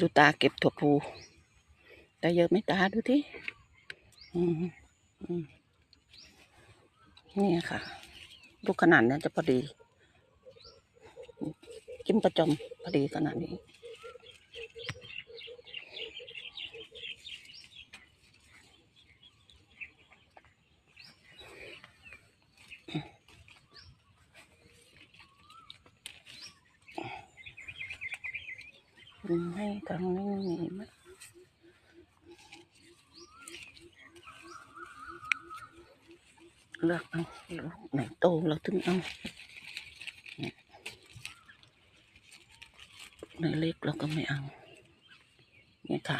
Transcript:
ดูตาเก็บถั่วพูได้เยอะไหมตาดูที่นี่ค่ะ ลูกขนาดนี้จะพอดีกินประจอมพอดีขนาดนี้ อืมให้ทางนี้มีไหมเลือกเอาลูกไหนโตเราถึงเอาไหนเล็กเราก็ไม่เอา เนี่ยค่ะ